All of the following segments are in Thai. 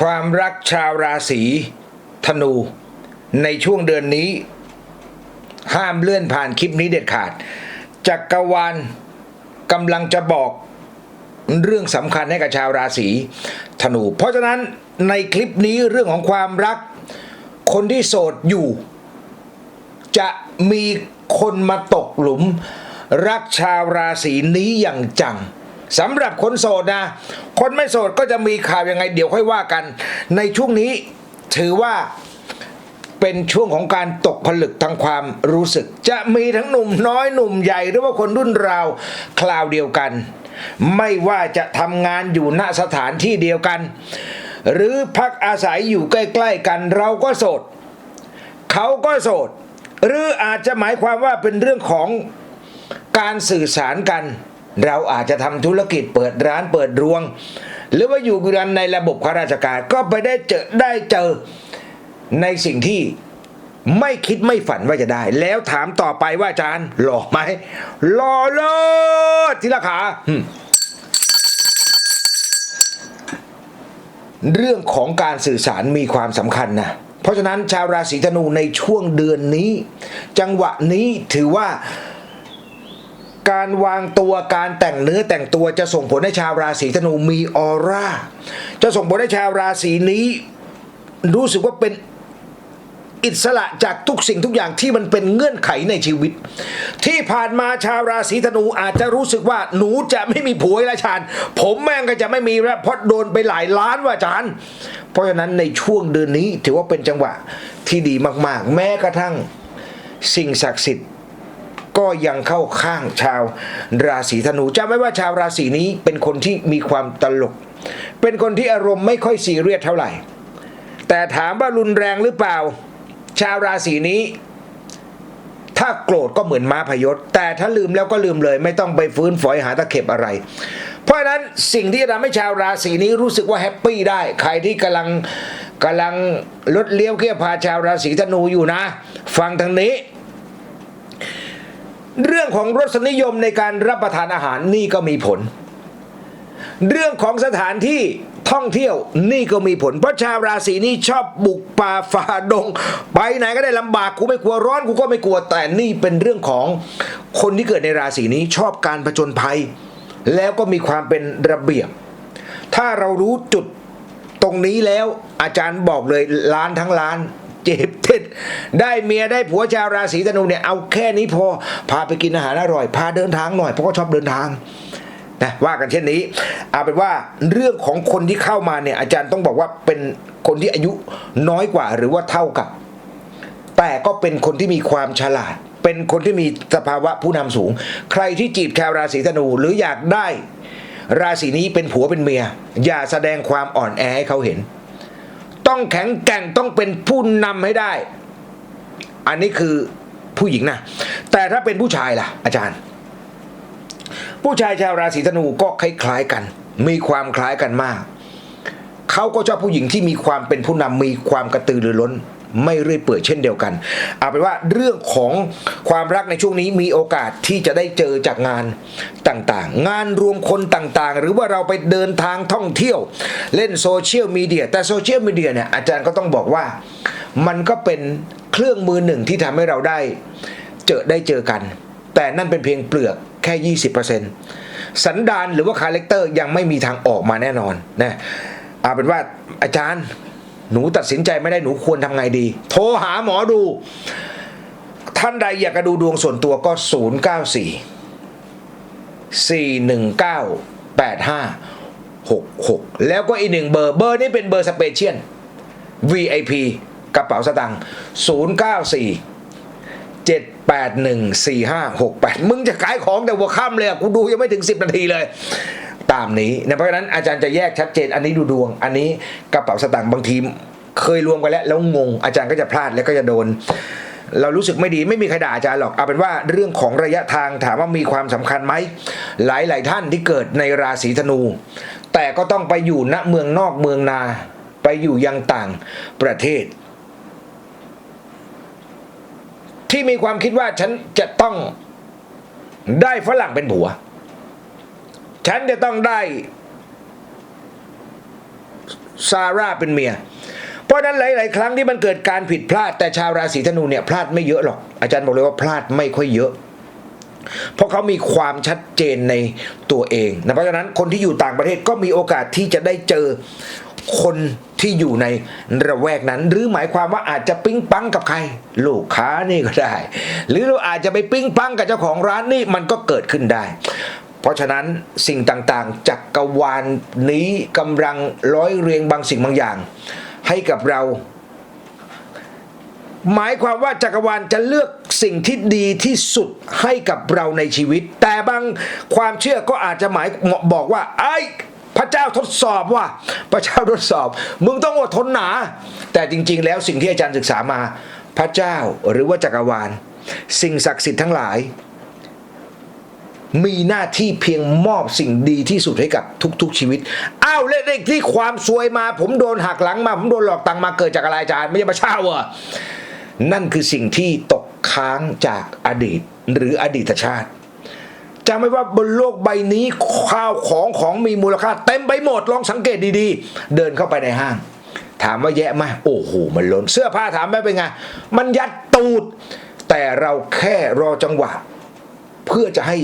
ความรักชาวราศีธนู ในช่วงเดือนนี้ ห้ามเลื่อนผ่านคลิปนี้เด็ดขาดจักรวาลกำลังจะบอกเรื่องสำคัญให้กับชาวราศีธนู เพราะฉะนั้นในคลิปนี้เรื่องของความรัก คนที่โสดอยู่ จะมีคนมาตกหลุม รักชาวราศีนี้อย่างจัง สำหรับคนโสดนะ คนไม่โสดก็จะมีข่าวยังไง เดี๋ยวค่อยว่ากัน ในช่วงนี้ถือว่าเป็นช่วงของการตกผลึกทางความรู้สึก จะมีทั้งหนุ่มน้อยหนุ่มใหญ่หรือว่าคนรุ่นราวคราวเดียวกัน ไม่ว่าจะทำงานอยู่ณสถานที่เดียวกัน หรือพักอาศัยอยู่ใกล้ๆกันเราก็โสด เขาก็โสด หรืออาจจะหมายความว่าเป็นเรื่องของการสื่อสารกัน เราอาจจะทำธุรกิจเปิดร้านเปิดรวง หรือว่าอยู่กันในระบบข้าราชการก็ไปได้เจอได้เจอในสิ่งที่ไม่คิดไม่ฝันว่าจะได้ แล้วถามต่อไปว่าอาจารย์หล่อไหมหล่อเลิศที่ราคาเรื่องของการสื่อสารมีความสำคัญนะ เพราะฉะนั้นชาวราศีธนูในช่วงเดือนนี้ จังหวะนี้ถือว่า การวางตัวการแต่งเนื้อแต่งตัวจะส่งผลให้ชาวราศีธนูมีออร่า จะส่งผลให้ชาวราศีนี้ รู้สึกว่าเป็นอิสระจากทุกสิ่งทุกอย่างที่มันเป็นเงื่อนไขในชีวิต ที่ผ่านมาชาวราศีธนูอาจจะรู้สึกว่าหนูจะไม่มีผัวแล้วอาจารย์ผมแม่งก็จะไม่มีแล้วเพราะโดนไปหลายล้านว่าจารย์เพราะฉะนั้นในช่วงเดือนนี้ถือว่าเป็นจังหวะที่ดีมาก ๆ แม้กระทั่งสิ่งศักดิ์สิทธิ์ ก็ยังเข้าข้างชาวราศีธนูจำไว้ว่าชาวราศีนี้เป็นคนที่มีความตลก เป็นคนที่อารมณ์ไม่ค่อยซีเรียสเท่าไหร่ แต่ถามว่ารุนแรงหรือเปล่า ชาวราศีนี้ ถ้าโกรธก็เหมือนม้าพยศ แต่ถ้าลืมแล้วก็ลืมเลย ไม่ต้องไปฟื้นฝอยหาตะเข็บอะไรเพราะนั้นสิ่งที่จะทำให้ชาวราศีนี้รู้สึกว่าแฮปปี้ได้ ใครที่กำลังกำลังลดเลี้ยวเคี่ยวพาชาวราศีธนูอยู่นะ ฟังทางนี้ เรื่องของรสนิยมในการรับประทานอาหารนี่ก็มีผล เรื่องของสถานที่ท่องเที่ยวนี่ก็มีผล เพราะชาวราศีนี้ชอบบุกป่าฝ่าดง ไปไหนก็ได้ลำบากกูไม่กลัวร้อนกูก็ไม่กลัวแต่นี่เป็นเรื่องของคนที่เกิดในราศีนี้ชอบการผจญภัย แล้วก็มีความเป็นระเบียบ ถ้าเรารู้จุดตรงนี้แล้วอาจารย์บอกเลยล้านทั้งล้าน เจ็บเท็ดได้เมียได้ผัวชาวราศีธนูเนี่ยเอาแค่นี้พอพาไปกินอาหารอร่อย พาเดินทางหน่อยเพราะก็ชอบเดินทางนะว่ากันเช่นนี้เอาเป็นว่าเรื่องของคนที่เข้ามาเนี่ยอาจารย์ต้องบอกว่าเป็นคนที่อายุน้อยกว่าหรือว่าเท่ากับ แต่ก็เป็นคนที่มีความฉลาด เป็นคนที่มีสภาวะผู้นำสูง ใครที่จีบชาวราศีธนูหรืออยากได้ ราศีนี้เป็นผัวเป็นเมีย อย่าแสดงความอ่อนแอให้เขาเห็น ต้องแข็งแกร่งต้องเป็นผู้นำให้ได้ อันนี้คือผู้หญิงนะ แต่ถ้าเป็นผู้ชายล่ะ อาจารย์ ผู้ชายชาวราศีธนูก็คล้ายๆกัน มีความคล้ายกันมาก เขาก็ชอบผู้หญิงที่มีความเป็นผู้นำมีความกระตือรือร้น ไม่เรื่อยเปื่อยเช่นเดียวกันเอาเป็นว่าเรื่องของความรักในช่วงนี้มีโอกาสที่จะได้เจอจากงานต่างๆ งานรวมคนต่างๆ หรือว่าเราไปเดินทางท่องเที่ยว เล่นโซเชียลมีเดียแต่โซเชียลมีเดียเนี่ยอาจารย์ก็ต้องบอกว่ามันก็เป็นเครื่องมือหนึ่งที่ทำให้เราได้เจอได้เจอกัน แต่นั่นเป็นเพียงเปลือกแค่ 20%สันดานหรือว่าคาแรคเตอร์ยังไม่มีทางออกมาแน่นอนนะเอาเป็นว่าอาจารย์ หนูตัดสินใจไม่ได้หนูควรทำไงดี โทรหาหมอดู ท่านใดอยากจะดูดวงส่วนตัวก็ 094 419 8566 แล้วก็อีกหนึ่งเบอร์เบอร์นี้เป็นเบอร์สเปเชียล VIP กระเป๋าสตางค์094เจ็ดแปดหนึ่งสี่ห้าหกแปดมึงจะขายของแต่หัวค่ำเลยอะกูดูยังไม่ถึงสิบนาทีเลย ตามนี้นะเพราะฉะนั้นอาจารย์จะแยกชัดเจน อันนี้ดูดวง อันนี้กระเป๋าสตางค์บางทีเคยรวมกันแล้วแล้วงง อาจารย์ก็จะพลาดแล้วก็จะโดน เรารู้สึกไม่ดีไม่มีใครด่าอาจารย์หรอกเอาเป็นว่าเรื่องของระยะทางถามว่ามีความสำคัญไหมหลายหลายๆท่านที่เกิดในราศีธนู แต่ก็ต้องไปอยู่ณเมืองนอกเมืองนาไปอยู่ยังต่างประเทศ ที่มีความคิดว่าฉันจะต้องได้ฝรั่งเป็นผัว ฉันจะต้องได้ซาร่าเป็นเมีย เพราะนั้นหลาย ๆ ครั้งที่มันเกิดการผิดพลาด แต่ชาวราศีธนูเนี่ยพลาดไม่เยอะหรอกอาจารย์บอกเลยว่าพลาดไม่ค่อยเยอะ เพราะเขามีความชัดเจนในตัวเองนะเพราะฉะนั้นคนที่อยู่ต่างประเทศก็มีโอกาสที่จะได้เจอคนที่อยู่ในระแวกนั้น หรือหมายความว่าอาจจะปิ๊งปังกับใคร ลูกค้านี่ก็ได้ หรือเราอาจจะไปปิ๊งปังกับเจ้าของร้านนี่มันก็เกิดขึ้นได้ เพราะฉะนั้นสิ่งต่างๆ จักกรวาลนี้กำลังร้อยเรียงบางสิ่งบางอย่าง ให้กับเรา หมายความว่าจักรวาลจะเลือกสิ่งที่ดีที่สุดให้กับเราในชีวิต แต่บางความเชื่อก็อาจจะหมายบอกว่า ไอ้พระเจ้าทดสอบว่าพระเจ้าทดสอบ มึงต้องอดทนหนา แต่จริง ๆ แล้วสิ่งที่อาจารย์ศึกษามา พระเจ้าหรือว่าจักรวาล สิ่งศักดิ์สิทธิ์ทั้งหลาย มีหน้าที่เพียงมอบสิ่งดีที่สุดให้กับทุก ๆ ชีวิต อ้าวเล่นที่ความซวยมา ผมโดนหักหลังมา ผมโดนหลอกตังมาเกิดจากอะไรอาจารย์ไม่ใช่พระเจ้าเหรอนั่นคือสิ่งที่ตกค้างจากอดีตหรืออดีตชาติจำไว้ว่าบนโลกใบนี้ข้าวของของมีมูลค่าเต็มไปหมดลองสังเกตดีๆ เดินเข้าไปในห้าง ถามว่าแย่ไหมโอ้โหมันล้นเสื้อผ้าถามไม่เป็นไงมันยัดตูด แต่เราแค่รอจังหวะ เพื่อจะให้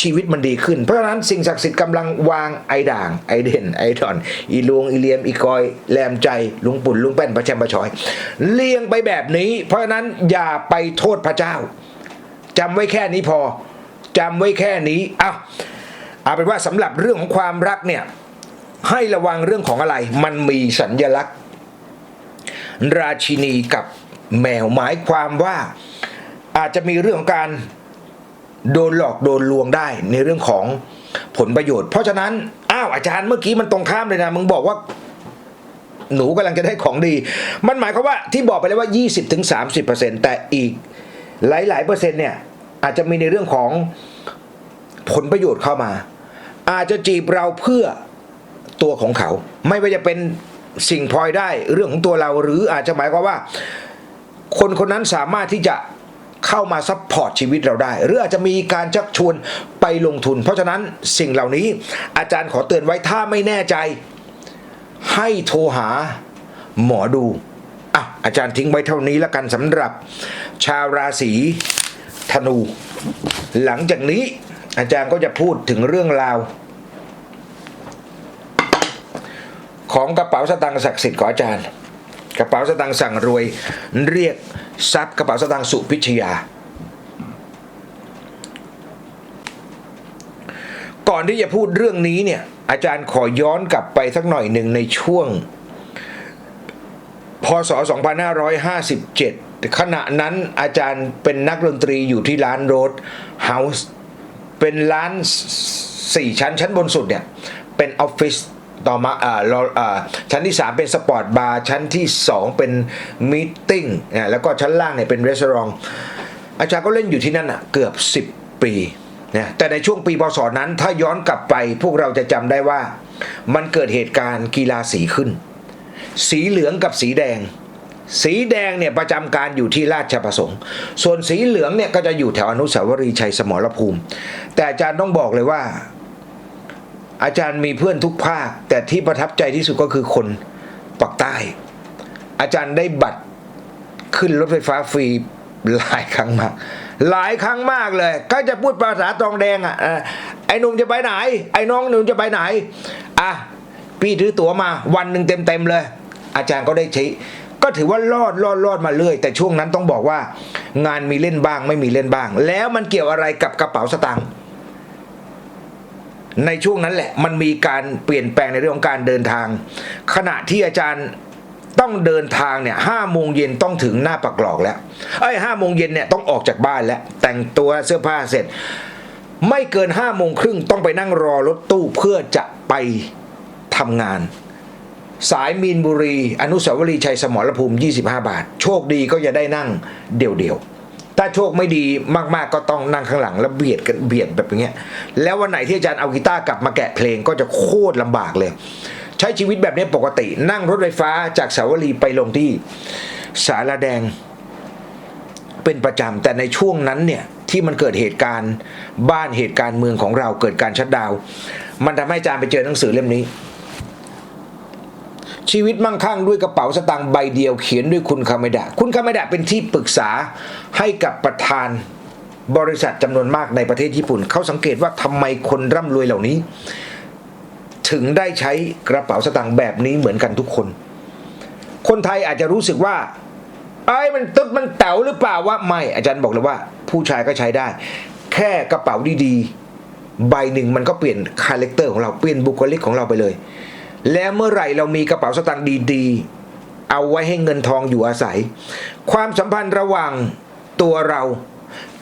ชีวิตมันดีขึ้น เพราะฉะนั้นสิ่งศักดิ์สิทธิ์กำลังวางไอด่าง ไอเด่น ไอดอน อีลวงอีเลียม อีกอย แลมใจ ลุงปุ่น ลุงแป้นประแชมประชอย เลียงไปแบบนี้ เพราะฉะนั้นอย่าไปโทษพระเจ้าจำไว้แค่นี้พอจำไว้แค่นี้เอาเอาเป็นว่าสำหรับเรื่องของความรักเนี่ยให้ระวังเรื่องของอะไร มันมีสัญญลักษณ์ ราชินีกับแมวหมายความว่าอาจจะมีเรื่องของการ โดนหลอกโดนลวงได้ในเรื่องของผลประโยชน์ เพราะฉะนั้น อ้าวอาจารย์เมื่อกี้มันตรงข้ามเลยนะ มึงบอกว่า หนูกำลังจะได้ของดี มันหมายความว่าที่บอกไปแล้วว่า 20-30%แต่อีกหลาย ๆ เปอร์เซ็นต์เนี่ย อาจจะมีในเรื่องของผลประโยชน์เข้ามา อาจจะจีบเราเพื่อตัวของเขา ไม่ว่าจะเป็นสิ่งพลอยได้เรื่องของตัวเราหรืออาจจะหมายความว่า คนคนนั้นสามารถที่จะ เข้ามาซัพพอร์ตชีวิตเราได้ หรืออาจจะมีการชักชวนไปลงทุน เพราะฉะนั้นสิ่งเหล่านี้อาจารย์ขอเตือนไว้ถ้าไม่แน่ใจ ให้โทรหาหมอดูอะอาจารย์ทิ้งไว้เท่านี้แล้วกันสำหรับ ชาวราศีธนู หลังจากนี้อาจารย์ก็จะพูดถึงเรื่องราว ของกระเป๋าสตางค์ศักดิ์สิทธิ์ของอาจารย์ กระเป๋าสตางค์สั่งรวย เรียกทรัพย์กระเป๋าสตางค์สุพิชยา ก่อนที่จะพูดเรื่องนี้เนี่ย อาจารย์ขอย้อนกลับไปสักหน่อยหนึ่งในช่วง พศ 2557 ขณะนั้นอาจารย์เป็นนักดนตรีอยู่ที่ร้านโรดเฮาส์เป็นร้านสี่ชั้นชั้นบนสุดเนี่ย เป็นออฟฟิศ ต่อมาอ่าเราอ่าชั้นที่ 3 เป็นสปอร์ตบาร์ชั้นที่ 2 เป็นมีตติ้งเนี่ยแล้วก็ชั้นล่างเนี่ยเป็นรีสอร์ทอาจารย์ก็เล่นอยู่ที่นั่นอะเกือบ 10 ปีเนี่ยแต่ในช่วงปีพศนั้นถ้าย้อนกลับไปพวกเราจะจำได้ว่า มันเกิดเหตุการณ์กีฬาสีขึ้น สีเหลืองกับสีแดง สีแดงเนี่ยประจำการอยู่ที่ราชประสงค์ ส่วนสีเหลืองเนี่ยก็จะอยู่แถวอนุสาวรีย์ชัยสมรภูมิ แต่อาจารย์ต้องบอกเลยว่า อาจารย์มีเพื่อนทุกภาค แต่ที่ประทับใจที่สุดก็คือคนปักใต้ อาจารย์ได้บัตรขึ้นรถไฟฟ้าฟรีหลายครั้งมาก หลายครั้งมากเลย ก็จะพูดภาษาตองแดงอะไอ้หนุ่มจะไปไหน ไอ้น้องหนุ่มจะไปไหนอะพี่ถือตั๋วมาวันหนึ่งเต็มๆเลย อาจารย์ก็ได้ใช้ก็ถือว่ารอดรอดรอดมาเรื่อยแต่ช่วงนั้นต้องบอกว่า งานมีเล่นบ้างไม่มีเล่นบ้าง แล้วมันเกี่ยวอะไรกับกระเป๋าสตางค์ ในช่วงนั้นแหละมันมีการเปลี่ยนแปลงในเรื่องของการเดินทาง ขณะที่อาจารย์ต้องเดินทางเนี่ยห้าโมงเย็นต้องถึงหน้าปักหลอกแล้วไอ้ห้าโมงเย็นเนี่ยต้องออกจากบ้านแล้ว แต่งตัวเสื้อผ้าเสร็จ ไม่เกินห้าโมงครึ่งต้องไปนั่งรอรถตู้เพื่อจะไปทำงาน สายมีนบุรี อนุสาวรีย์ชัยสมรภูมิ 25 บาท โชคดีก็จะได้นั่งเดี่ยวๆ ถ้าโชคไม่ดีมากๆก็ต้องนั่งข้างหลังแล้วเบียดกันเบียดแบบอย่างเงี้ยแล้ววันไหนที่อาจารย์เอากีตาร์กลับมาแกะเพลงก็จะโคตรลำบากเลย ใช้ชีวิตแบบนี้ปกติ นั่งรถไฟฟ้าจากสาวรีไปลงที่สารแดงเป็นประจำแต่ในช่วงนั้นเนี่ยที่มันเกิดเหตุการณ์บ้านเหตุการณ์เมืองของเราเกิดการชัดดาว มันทำให้อาจารย์ไปเจอหนังสือเล่มนี้ ชีวิตมั่งคั่งด้วยกระเป๋าสตางค์ใบเดียวเขียนด้วยคุณคาเมดะคุณคาเมดะเป็นที่ปรึกษาให้กับประธานบริษัทจำนวนมากในประเทศญี่ปุ่น เขาสังเกตว่าทำไมคนร่ำรวยเหล่านี้ ถึงได้ใช้กระเป๋าสตางค์แบบนี้เหมือนกันทุกคน คนไทยอาจจะรู้สึกว่าไอ้มันตึ๊ดมันแต๋วหรือเปล่าว่าไม่อาจารย์บอกเลยว่า ผู้ชายก็ใช้ได้ แค่กระเป๋าดีๆ ใบหนึ่งมันก็เปลี่ยนคาแรคเตอร์ของเราเปลี่ยนบุคลิกของเราไปเลย แล้วเมื่อไหร่เรามีกระเป๋าสตางค์ดีๆ เอาไว้ให้เงินทองอยู่อาศัย ความสัมพันธ์ระหว่างตัวเรา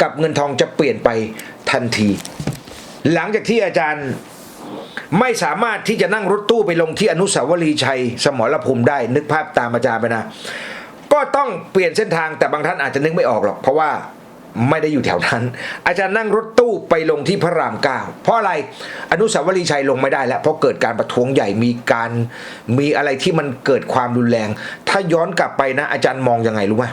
กับเงินทองจะเปลี่ยนไปทันที หลังจากที่อาจารย์ไม่สามารถที่จะนั่งรถตู้ไปลงที่อนุสาวรีย์ชัย สมรภูมิได้นึกภาพตามอาจารย์ไปนะ ก็ต้องเปลี่ยนเส้นทางแต่บางท่านอาจจะนึกไม่ออกหรอก เพราะว่า ไม่ได้อยู่แถวนั้น อาจารย์นั่งรถตู้ไปลงที่พระรามเก้าเพราะอะไรอนุสาวรีย์ชัยลงไม่ได้แล้ว เพราะเกิดการประท้วงใหญ่มีการมีอะไรที่มันเกิดความรุนแรง ถ้าย้อนกลับไปนะ อาจารย์มองยังไงรู้ไหม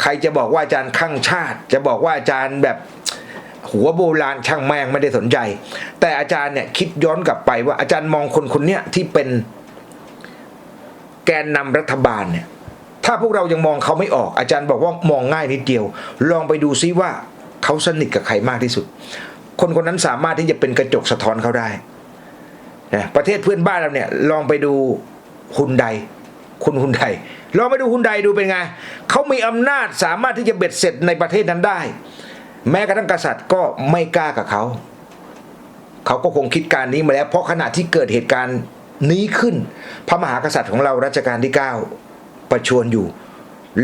ใครจะบอกว่าอาจารย์ข้างชาติ จะบอกว่าอาจารย์แบบหัวโบราณช่างแม่งไม่ได้สนใจ แต่อาจารย์เนี่ยคิดย้อนกลับไปว่าอาจารย์มองคนคนเนี้ยที่เป็นแกนนำรัฐบาลเนี่ย ถ้าพวกเรายังมองเขาไม่ออก อาจารย์บอกว่ามองง่ายนิดเดียว ลองไปดูซิว่าเขาสนิทกับใครมากที่สุด คนคนนั้นสามารถที่จะเป็นกระจกสะท้อนเขาได้นะประเทศเพื่อนบ้านเราเนี่ยลองไปดูฮุนไดคุณฮุนไดลองไปดูฮุนไดดูเป็นไงเขามีอำนาจสามารถที่จะเบ็ดเสร็จในประเทศนั้นได้ แม้กระทั่งกษัตริย์ก็ไม่กล้ากับเขาเขาก็คงคิดการนี้มาแล้ว เพราะขณะที่เกิดเหตุการณ์นี้ขึ้น พระมหากษัตริย์ของเรารัชกาลที่ 9 ประชวรอยู่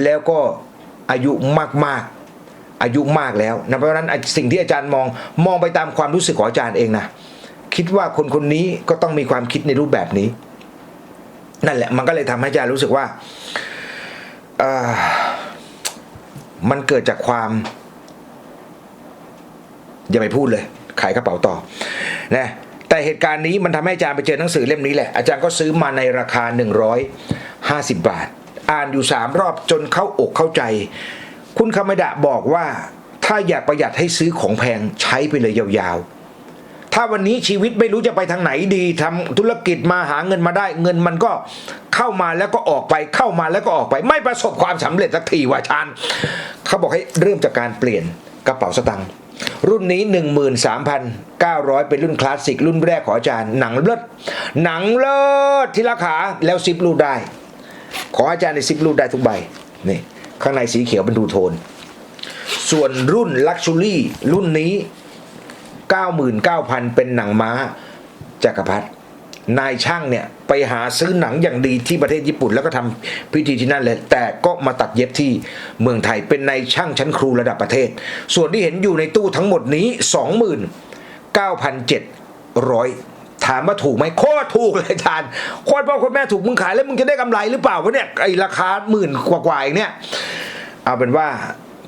แล้วก็อายุมากๆ อายุมากแล้วนะเพราะฉะนั้นสิ่งที่อาจารย์มองมองไปตามความรู้สึกของอาจารย์เองนะคิดว่าคนคนนี้ก็ต้องมีความคิดในรูปแบบนี้ นั่นแหละมันก็เลยทำให้อาจารย์รู้สึกว่ามันเกิดจากความ อย่าไปพูดเลยขายกระเป๋าต่อนะแต่เหตุการณ์นี้มันทำให้อาจารย์ไปเจอหนังสือเล่มนี้แหละอาจารย์ก็ซื้อมาในราคา 150 บาท อ่านอยู่3รอบจนเข้าอกเข้าใจ คุณคำดะบอกว่า ถ้าอยากประหยัดให้ซื้อของแพงใช้ไปเลยยาวๆ ถ้าวันนี้ชีวิตไม่รู้จะไปทางไหนดีทำธุรกิจมาหาเงินมาได้ เงินมันก็เข้ามาแล้วก็ออกไปเข้ามาแล้วก็ออกไป ไม่ประสบความสำเร็จสักทีว่าชานเขาบอกให้เริ่มจากการเปลี่ยนกระเป๋าสตางค์รุ่นนี้ 13,900 เป็นรุ่นคลาสสิก รุ่นแรกของอาจารย์ หนังเลิศหนังเลิศที่ราคาแล้วซิปรูดได้ ขออาจารย์ในซิปรูดได้ทุกใบนี่ข้างในสีเขียวเป็นดูโทน ส่วนรุ่นลักชูรี่รุ่นนี้ 99,000 เป็นหนังม้าจักรพรรดินายช่างเนี่ย ไปหาซื้อหนังอย่างดีที่ประเทศญี่ปุ่น แล้วก็ทำพิธีที่นั่นเลย แต่ก็มาตัดเย็บที่เมืองไทยเป็นนายช่างชั้นครูระดับประเทศ ส่วนที่เห็นอยู่ในตู้ทั้งหมดนี้ 29,700 ถามว่าถูกไหมโคตรถูกเลยอาจารย์โคตรพ่อโคตรแม่ถูกมึงขายแล้วมึงจะได้กำไรหรือเปล่าวะเนี่ยไอราคาหมื่นกว่าๆเองเนี่ยเอาเป็นว่า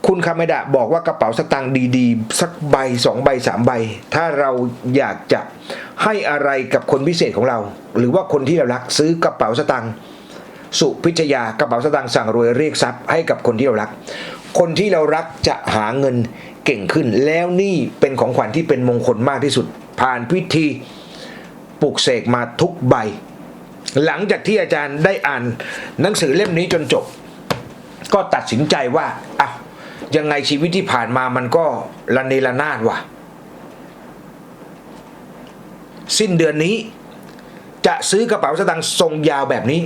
คุณคาเมดะบอกว่ากระเป๋าสตางค์ดีๆ สักใบสองใบสามใบ ถ้าเราอยากจะให้อะไรกับคนพิเศษของเรา หรือว่าคนที่เรารักซื้อกระเป๋าสตางค์สุพิชยากระเป๋าสตางค์สั่งรวยเรียกทรัพย์ให้กับคนที่เรารัก คนที่เรารักจะหาเงินเก่งขึ้น แล้วนี่เป็นของขวัญที่เป็นมงคลมากที่สุด ผ่านพิธี ปลุกเสกมาทุกใบ หลังจากที่อาจารย์ได้อ่านหนังสือเล่มนี้จนจบ ก็ตัดสินใจว่าอ้าวยังไงชีวิตที่ผ่านมามันก็ระเนระนาดว่ะ สิ้นเดือนนี้ จะซื้อกระเป๋าสตางค์ทรงยาวแบบนี้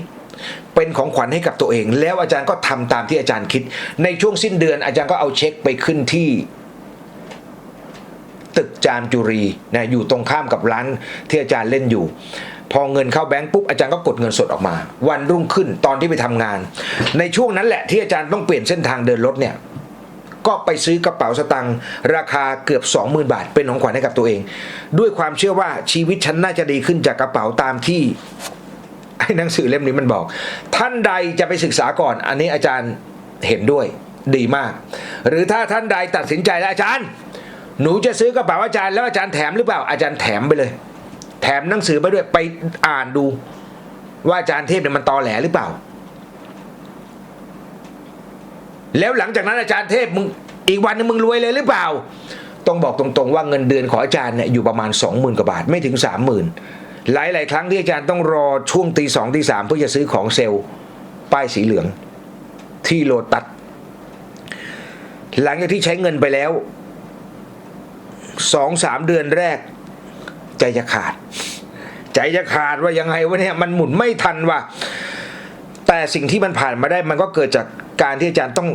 เป็นของขวัญให้กับตัวเอง แล้วอาจารย์ก็ทำตามที่อาจารย์คิด ในช่วงสิ้นเดือนอาจารย์ก็เอาเช็คไปขึ้นที่ ตึกจามจุรีนะอยู่ตรงข้ามกับร้านที่อาจารย์เล่นอยู่ พอเงินเข้าแบงค์ปุ๊บอาจารย์ก็กดเงินสดออกมา วันรุ่งขึ้นตอนที่ไปทำงาน ในช่วงนั้นแหละที่อาจารย์ต้องเปลี่ยนเส้นทางเดินรถเนี่ยก็ไปซื้อกระเป๋าสตังค์ราคาเกือบ 20,000 บาท เป็นของขวัญให้กับตัวเอง ด้วยความเชื่อว่าชีวิตฉันน่าจะดีขึ้นจากกระเป๋าตามที่ไอ้หนังสือเล่มนี้มันบอก ท่านใดจะไปศึกษาก่อน อันนี้อาจารย์เห็นด้วยดีมาก หรือถ้าท่านใดตัดสินใจแล้วอาจารย์ หนูจะซื้อกระเป๋าอาจารย์แล้วอาจารย์แถมหรือเปล่าอาจารย์แถมไปเลย แถมหนังสือไปด้วยไปอ่านดู ว่าอาจารย์เทพเนี่ยมันตอแหลหรือเปล่า แล้วหลังจากนั้นอาจารย์เทพมึงอีกวันนึงมึงรวยเลยหรือเปล่า ต้องบอกตรงๆว่าเงินเดือนของอาจารย์เนี่ยอยู่ประมาณ 20,000กว่าบาทไม่ถึง 30,000 หลายหลายๆครั้งที่อาจารย์ต้องรอช่วงตีสองตีสามเพื่อจะซื้อของเซลล์ป้ายสีเหลือง ที่โลตัสหลังจากที่ใช้เงินไปแล้ว สองสามเดือนแรก ใจจะขาด ใจจะขาดว่ายังไงวะเนี่ยมันหมุนไม่ทันว่ะแต่สิ่งที่มันผ่านมาได้มันก็เกิดจากการที่อาจารย์ต้อง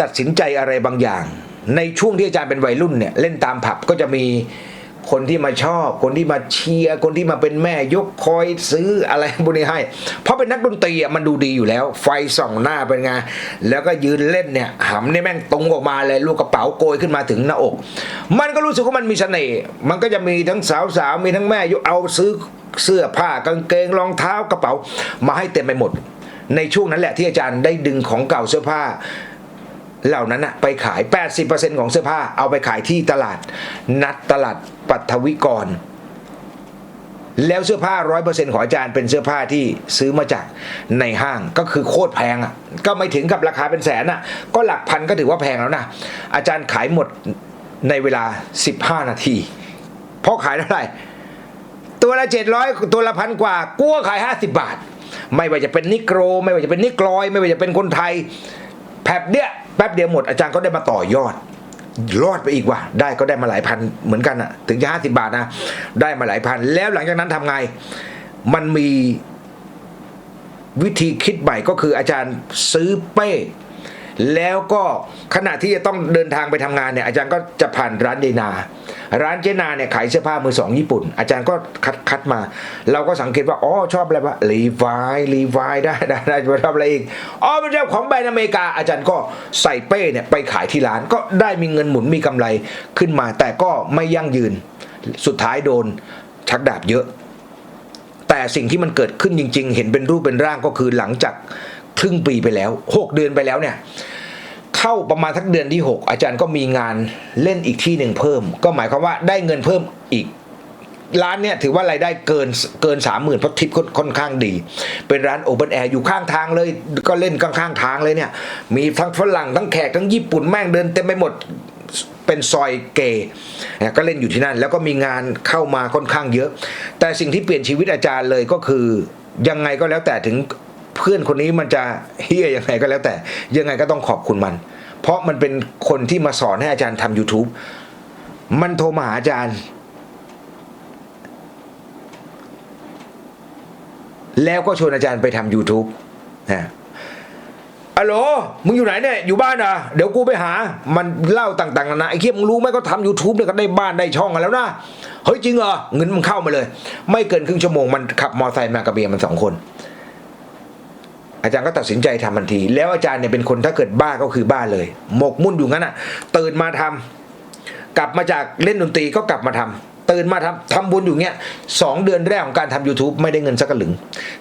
ตัดสินใจอะไรบางอย่าง ในช่วงที่อาจารย์เป็นวัยรุ่นเนี่ยเล่นตามผับก็จะมี คนที่มาชอบ คนที่มาเชียร์ คนที่มาเป็นแม่ยกคอยซื้ออะไรพวกนี้ให้ เพราะเป็นนักดนตรีอะมันดูดีอยู่แล้ว ไฟส่องหน้าเป็นไง แล้วก็ยืนเล่นเนี่ยหำนี่แม่งตรงออกมาเลยลูกกระเป๋าโกยขึ้นมาถึงหน้าอก มันก็รู้สึกว่ามันมีเสน่ห์ มันก็จะมีทั้งสาวๆมีทั้งแม่ยกเอาซื้อเสื้อผ้ากางเกงรองเท้ากระเป๋า มาให้เต็มไปหมด ในช่วงนั้นแหละที่อาจารย์ได้ดึงของเก่าเสื้อผ้า เหล่านั้นอะไปขาย 80%ของเสื้อผ้าเอาไปขายที่ตลาด นัดตลาดปัทวิกร แล้วเสื้อผ้าร้อยเปอร์เซ็นของอาจารย์เป็นเสื้อผ้าที่ซื้อมาจากในห้างก็คือโคตรแพงอะ ก็ไม่ถึงกับราคาเป็นแสนอะ ก็หลักพันก็ถือว่าแพงแล้วนะ อาจารย์ขายหมดในเวลา 15 นาทีเพราะขายเท่าไหร่ตัวละ 700 ตัวละพันกว่ากู้ขาย 50 บาท ไม่ว่าจะเป็นนิโกร ไม่ว่าจะเป็นนิกรอย ไม่ว่าจะเป็นคนไทย แผบเดียแป๊บเดียวหมดอาจารย์ก็ได้มาต่อยอด รอดไปอีกว่ะได้ก็ได้มาหลายพันเหมือนกันอะถึงจะห้าสิบาทนะ ได้มาหลายพัน แล้วหลังจากนั้นทำไง มันมีวิธีคิดใหม่ก็คืออาจารย์ซื้อเป้ แล้วก็ขณะที่จะต้องเดินทางไปทำงานเนี่ยอาจารย์ก็จะผ่านร้านเจนา ร้านเจนาเนี่ยขายเสื้อผ้ามือสองญี่ปุ่น อาจารย์ก็คัดคัดมา เราก็สังเกตว่าอ๋อชอบอะไรวะรีวายรีวายได้ได้ได้ชอบอะไรอีกอ๋อเป็นเจ้าของแบรนด์อเมริกา อาจารย์ก็ใส่เป้เนี่ยไปขายที่ร้านก็ได้มีเงินหมุนมีกำไรขึ้นมา แต่ก็ไม่ยั่งยืนสุดท้ายโดนชักดาบเยอะ แต่สิ่งที่มันเกิดขึ้นจริง ๆ เห็นเป็นรูปเป็นร่างก็คือหลังจาก ครึ่งปีไปแล้วหกเดือนไปแล้วเนี่ยเข้าประมาณทักเดือนที่ 6 อาจารย์ก็มีงานเล่นอีกที่หนึ่งเพิ่ม ก็หมายความว่าได้เงินเพิ่มอีกร้านเนี่ยถือว่ารายได้เกินเกินสามหมื่นเพราะทิปค่อนข้างดี เป็นร้านโอเ n นแอร์อยู่ข้างทางเลย ก็เล่นข้างๆทางเลยเนี่ย มีทั้งฝรั่งทั้งแขกทั้งญี่ปุ่นแม่งเดินเต็มไปหมดเป็นซอยเกย์นะก็เล่นอยู่ที่นั่น แล้วก็มีงานเข้ามาค่อนข้างเยอะ แต่สิ่งที่เปลี่ยนชีวิตอาจารย์เลยก็คือยังไงก็แล้วแต่ถึง เพื่อนคนนี้มันจะเฮี้ยยังไงก็แล้วแต่ ยังไงก็ต้องขอบคุณมัน เพราะมันเป็นคนที่มาสอนให้อาจารย์ทำ YouTube มันโทรมาหาอาจารย์ แล้วก็ชวนอาจารย์ไปทำ YouTube นะอะโหล มึงอยู่ไหนเนี่ย อยู่บ้านอะ เดี๋ยวกูไปหา มันเล่าต่างๆนานาไอ้เคียมึงรู้ไหมก็ทำ YouTube เนี่ยก็ได้บ้านได้ช่องกันแล้วนะ เฮ้ยจริงเหรอ เงินมันเข้ามาเลย ไม่เกินครึ่งชั่วโมงมันขับมอเตอร์ไซค์มากับเมียมันสองคน อาจารย์ก็ตัดสินใจทำทันที แล้วอาจารย์เนี่ยเป็นคนถ้าเกิดบ้าก็คือบ้าเลย หมกมุ่นอยู่งั้นอะตื่นมาทำกลับมาจากเล่นดนตรีก็กลับมาทำตื่นมาทำทำบุญอยู่เงี้ยสองเดือนแรกของการทำ YouTube ไม่ได้เงินสักกระหลึง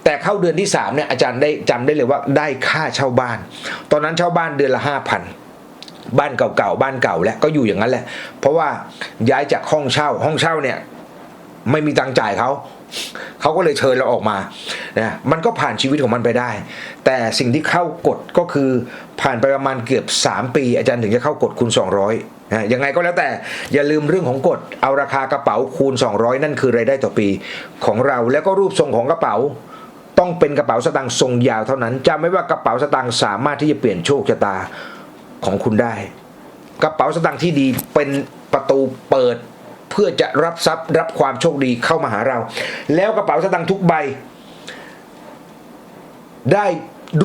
แต่เข้าเดือนที่สามเนี่ยอาจารย์ได้จำได้เลยว่าได้ค่าเช่าบ้าน ตอนนั้นเช่าบ้านเดือนละห้าพันบ้านเก่าๆบ้านเก่าแล้วก็อยู่อย่างนั้นแหละ เพราะว่าย้ายจากห้องเช่าห้องเช่าเนี่ยไม่มีตังค์จ่ายเขา เขาก็เลยเชิญเราออกมานะมันก็ผ่านชีวิตของมันไปได้ แต่สิ่งที่เข้ากฎก็คือผ่านไปประมาณเกือบ 3 ปี อาจารย์ถึงจะเข้ากฎคูณ 200นะยังไงก็แล้วแต่อย่าลืมเรื่องของกฎเอาราคากระเป๋าคูณ 200 นั่นคือรายได้ต่อปีของเราแล้วก็รูปทรงของกระเป๋าต้องเป็นกระเป๋าสตางค์ทรงยาวเท่านั้นจำไว้ว่ากระเป๋าสตางค์สามารถที่จะเปลี่ยนโชคชะตาของคุณได้ กระเป๋าสตางค์ที่ดีเป็นประตูเปิด เพื่อจะรับทรัพย์รับความโชคดีเข้ามาหาเรา แล้วกระเป๋าสตางค์ทุกใบ ได้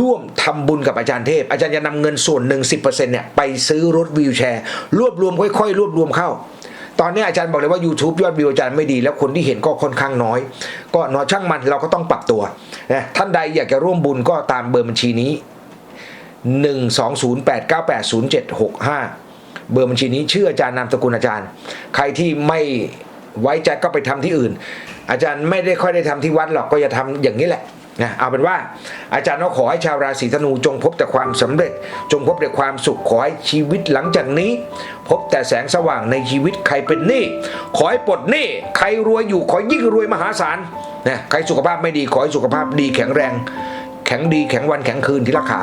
ร่วมทำบุญกับอาจารย์เทพ อาจารย์จะนำเงินส่วนหนึ่งสิเนี่ยไปซื้อรถวีลแชร์ รวบรวมค่อยๆ รวบรวมเข้า ตอนนี้อาจารย์บอกเลยว่า YouTube ยอดวิวอาจารย์ไม่ดี แล้วคนที่เห็นก็ค่อนข้างน้อย ก็นอช่างมันเราก็ต้องปรับตัวนะท่านใดอยากจะร่วมบุญก็ตามเบอร์บัญชีนี้ 12089807765 เบอร์บัญชีนี้ชื่ออาจารย์นามสกุลอาจารย์ ใครที่ไม่ไว้ใจก็ไปทำที่อื่น อาจารย์ไม่ได้ค่อยได้ทำที่วัดหรอกก็จะทำอย่างนี้แหละนะเอาเป็นว่าอาจารย์ก็ขอให้ชาวราศีธนูจงพบแต่ความสำเร็จ จงพบแต่ความสุขขอให้ชีวิตหลังจากนี้ พบแต่แสงสว่างในชีวิตใครเป็นหนี้ขอให้ปลดหนี้ใครรวยอยู่ขอยิ่งรวยมหาศาลนะใครสุขภาพไม่ดีขอให้สุขภาพดีแข็งแรง แข็งดีแข็งวันแข็งคืนที่รักขา